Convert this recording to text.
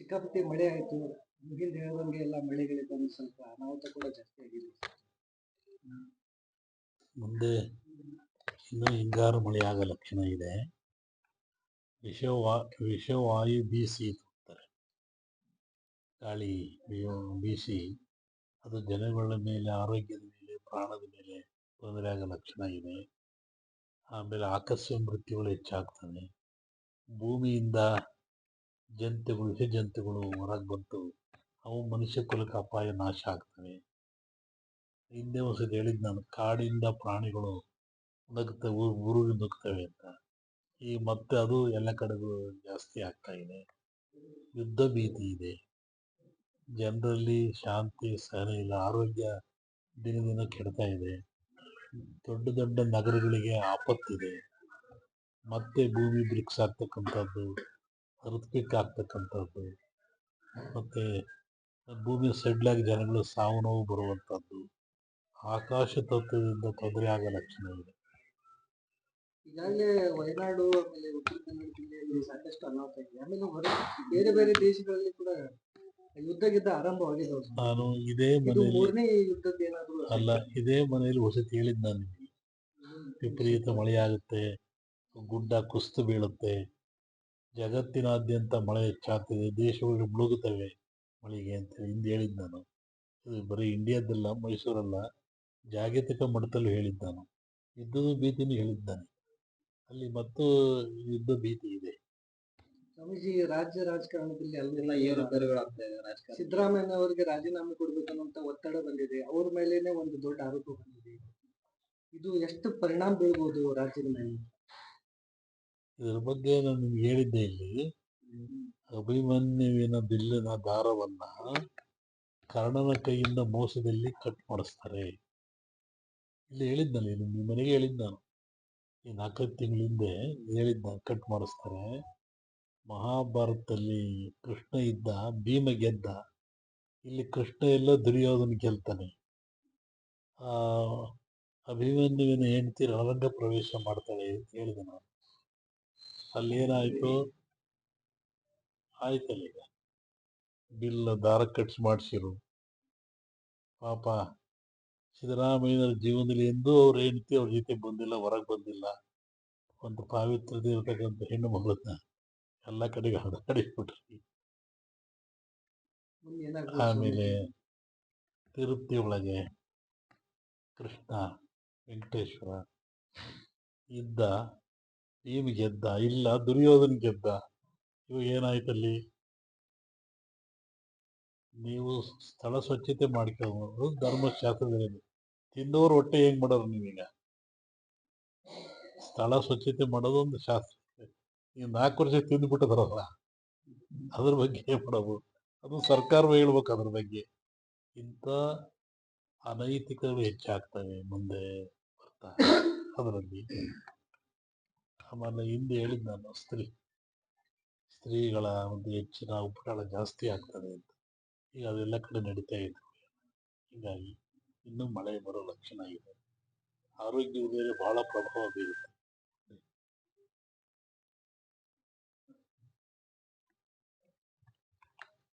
ಸಿಕ್ಕಾಪಟ್ಟೆ ಮಳೆ ಆಯ್ತು ಹಿಂದೆ ಹೇಳಿದಂಗೆ ಎಲ್ಲ ಮಳೆಗಳಿಗೆ ಬಂದು ಸ್ವಲ್ಪ ಅನಾಹುತ ಕೂಡ ಜಾಸ್ತಿ ಆಗಿದೆ. ಮುಂದೆ ಇನ್ನು ಹಿಂಗಾರು ಮಳೆಯಾಗ ಲಕ್ಷಣ ಇದೆ. ವಿಷವಾ, ವಿಷವಾಯು ಬೀಸಿ ಅಂತಾರೆ. ಗಾಳಿ ಬೀಸಿ ಅದು ಜನಗಳ ಮೇಲೆ, ಆರೋಗ್ಯದ ಮೇಲೆ, ಪ್ರಾಣದ ಮೇಲೆ ತೊಂದರೆ ಆಗೋ ಲಕ್ಷಣ ಇದೆ. ಆಮೇಲೆ ಆಕಸ್ಮಿಕ ಮೃತ್ಯುಗಳು ಹೆಚ್ಚಾಗ್ತವೆ. ಭೂಮಿಯಿಂದ ಜಂತುಗಳು ಜಂತುಗಳು ಹೊರಗೆ ಬಂತು. ಅವು ಮನುಷ್ಯ ಕುಲಕ್ಕೆ ಅಪಾಯ ನಾಶ ಆಗ್ತವೆ. ಹಿಂದೆ ವರ್ಷದ ಹೇಳಿದ್ದು ನಾನು, ಕಾಡಿಂದ ಪ್ರಾಣಿಗಳು ನಗ್ತವೆ ಊರಿಗೆ ನುಗ್ತವೆ ಅಂತ. ಈ ಮತ್ತೆ ಅದು ಎಲ್ಲ ಕಡೆಗೂ ಜಾಸ್ತಿ ಆಗ್ತಾ ಇದೆ. ಯುದ್ಧ ಭೀತಿ ಇದೆ. ಜನರಲ್ಲಿ ಶಾಂತಿ, ಸಹನೆ ಇಲ್ಲ, ಆರೋಗ್ಯ ದಿನ ದಿನ ಕೆಡ್ತಾ ಇದೆ. ದೊಡ್ಡ ದೊಡ್ಡ ನಗರಗಳಿಗೆ ಆಪತ್ತಿದೆ. ಮತ್ತೆ ಭೂಮಿ ಬ್ರಿಕ್ಸ್ ಆಗ್ತಕ್ಕಂಥದ್ದು. ಅರ್ಥಕ್ವಿಕ್ ಆಗ್ತಕ್ಕಂಥದ್ದು ಮತ್ತೆ ಭೂಮಿ ಸಡ್ಲಾಗಿ ಜನಗಳು ಸಾವು ನೋವು ಬರುವಂಥದ್ದು ಆಕಾಶ ತತ್ವದಿಂದ ತೊಂದರೆ ಆಗೋ ಲಕ್ಷಣ ಇದೆ ಈಗಾಗಲೇ ವಯನಾಡು ಆಮೇಲೆ ಉತ್ತರ ಕನ್ನಡ ಜಿಲ್ಲೆಯಲ್ಲಿ ಸಾಕಷ್ಟು ಅನಾಹುತ ಇದೆ. ಆಮೇಲೆ ಹೊರ ಬೇರೆ ಬೇರೆ ದೇಶಗಳಲ್ಲಿ ಕೂಡ ಯುದ್ಧ ಗಿದ್ದ ಆರಂಭವಾಗಿದೆ ನಾನು ಇದೇ ಮನೆ ಮನೆಯಲ್ಲಿ ಮೂರನೇ ಯುದ್ಧದ ಏನಾದ್ರು ಅಲ್ಲ ಇದೇ ಮನೆಯಲ್ಲಿ ವಸತಿ ಹೇಳಿದ್ದು ನಾನು ನಿಮಗೆ. ವಿಪರೀತ ಮಳೆಯಾಗುತ್ತೆ ಗುಡ್ಡ ಕುಸ್ತು ಬೀಳುತ್ತೆ ಜಗತ್ತಿನಾದ್ಯಂತ ಮಳೆ ಹೆಚ್ಚಾಗ್ತಿದೆ, ದೇಶಗಳು ಮುಳುಗುತ್ತವೆ ಮಳೆಗೆ ಅಂತ ಹಿಂದೆ ಹೇಳಿದ್ದು ನಾನು. ಇದು ಬರೀ ಇಂಡಿಯಾದಲ್ಲ, ಮೈಸೂರಲ್ಲ, ಜಾಗತಿಕ ಮಟ್ಟದಲ್ಲೂ ಹೇಳಿದ್ದು ನಾನು. ಯುದ್ಧದ ಭೀತಿನೂ ಹೇಳಿದ್ದಾನೆ ಅಲ್ಲಿ ಮತ್ತು ಯುದ್ಧ ಭೀತಿ ಇದೆ. ಸ್ವಾಮೀಜಿ ರಾಜ್ಯ ರಾಜಕಾರಣದಲ್ಲಿ ಅಲ್ಲೆಲ್ಲ ಏರುಪೇರುಗಳಾಗ್ತಾ ಇದೆ? ರಾಜಕಾರಣ ಸಿದ್ದರಾಮಯ್ಯ ಅವರಿಗೆ ರಾಜೀನಾಮೆ ಕೊಡ್ಬೇಕನ್ನುವಂತ ಒತ್ತಡ ಬಂದಿದೆ. ಅವ್ರ ಮೇಲೇನೆ ಒಂದು ದೊಡ್ಡ ಆರೋಪ ಬಂದಿದೆ. ಇದು ಎಷ್ಟು ಪರಿಣಾಮ ಬೀಳ್ಬೋದು ರಾಜ್ಯದ ಮೇಲೆ? ಇದರ ಬಗ್ಗೆ ನಾನು ನಿಮ್ಗೆ ಹೇಳಿದ್ದೆ ಇಲ್ಲಿ. ಅಭಿಮನ್ಯುವಿನ ಬಿಲ್ಲಿನ ದಾರವನ್ನ ಕರ್ಣನ ಕೈಯಿಂದ ಮೋಸದಲ್ಲಿ ಕಟ್ ಮಾಡಿಸ್ತಾರೆ. ಇಲ್ಲಿ ಹೇಳಿದ್ನಲ್ಲಿ ನಿಮ್ಮ ಮನೆಗೆ ಹೇಳಿದ್ದು ನಾನು. ಈ ನಾಲ್ಕೈದು ತಿಂಗಳ ಹಿಂದೆ ಹೇಳಿದ್ದ ಕಟ್ ಮಾಡಿಸ್ತಾರೆ. ಮಹಾಭಾರತದಲ್ಲಿ ಕೃಷ್ಣ ಇದ್ದ, ಭೀಮ ಗೆದ್ದ, ಇಲ್ಲಿ ಕೃಷ್ಣ ಎಲ್ಲ ದುರ್ಯೋಧನ ಗೆಲ್ತಾನೆ. ಅಭಿಮನ್ಯುವಿನ ಹೆಂಡತಿ ರಣರಂಗ ಪ್ರವೇಶ ಮಾಡ್ತಾಳೆ ಅಂತ ಹೇಳಿದೆ ನಾನು. ಅಲ್ಲಿ ಏನಾಯ್ತು? ಆಯ್ತಲ್ಲ ಈಗ ಬಿಲ್ ದಾರ ಕಟ್ಸ್ ಮಾಡಿಸಿರು. ಪಾಪ ಸಿದ್ದರಾಮಯ್ಯನವ್ರ ಜೀವನದಲ್ಲಿ ಎಂದೂ ಅವ್ರ ಹೆಂಡತಿ ಅವ್ರ ಜೊತೆ ಬಂದಿಲ್ಲ, ಹೊರಗೆ ಬಂದಿಲ್ಲ. ಒಂದು ಪಾವಿತ್ರತೆ ಇರತಕ್ಕಂಥ ಹೆಣ್ಣು ಮಗಳನ್ನ ಎಲ್ಲ ಕಡೆಗೆ ಏನಾಗ್ಬೋದು ಆಮೇಲೆ ತಿರುಪತಿ ಒಳಗೆ ಕೃಷ್ಣ ವೆಂಕಟೇಶ್ವರ ಇದ್ದ ಭೀಮ್ ಗೆದ್ದ? ಇಲ್ಲ, ದುರ್ಯೋಧನ ಗೆದ್ದ. ಇವಾಗ ಏನಾಯ್ತಲ್ಲಿ? ನೀವು ಸ್ಥಳ ಸ್ವಚ್ಛತೆ ಮಾಡ್ಕೊಂಡು ಧರ್ಮಶಾಸ್ತ್ರದಲ್ಲಿ ತಿಂದವರು ಹೊಟ್ಟೆ ಹೆಂಗ್ ಮಾಡೋರು ನೀವೀಗ? ಸ್ಥಳ ಸ್ವಚ್ಛತೆ ಮಾಡೋದು ಒಂದು ಶಾಸ್ತ್ರ. ನೀವು ನಾಲ್ಕು ವರ್ಷ ತಿಂದ್ಬಿಟ್ಟದ್ರಲ್ಲ, ಅದ್ರ ಬಗ್ಗೆ ಏನ್ ಮಾಡೋದು? ಅದು ಸರ್ಕಾರವೇ ಹೇಳ್ಬೇಕು ಅದ್ರ ಬಗ್ಗೆ. ಇಂಥ ಅನೈತಿಕಗಳು ಹೆಚ್ಚಾಗ್ತವೆ ಮುಂದೆ ಬರ್ತಾ. ಅದರಲ್ಲಿ ಆಮೇಲೆ ಹಿಂದೆ ಹೇಳಿದ್ ನಾನು, ಸ್ತ್ರೀ, ಸ್ತ್ರೀಗಳ ಒಂದು ಹೆಚ್ಚಿನ ಉಪಟಳ ಜಾಸ್ತಿ ಆಗ್ತದೆ ಅಂತ. ಈಗ ಅದೆಲ್ಲ ಕಡೆ ನಡೀತಾ ಇದೆ. ಹೀಗಾಗಿ ಇನ್ನೂ ಮಳೆ ಬರೋ ಲಕ್ಷಣ ಇದೆ. ಆರೋಗ್ಯದ ಮೇಲೆ ಬಹಳ ಪ್ರಭಾವ ಬೀರುತ್ತೆ.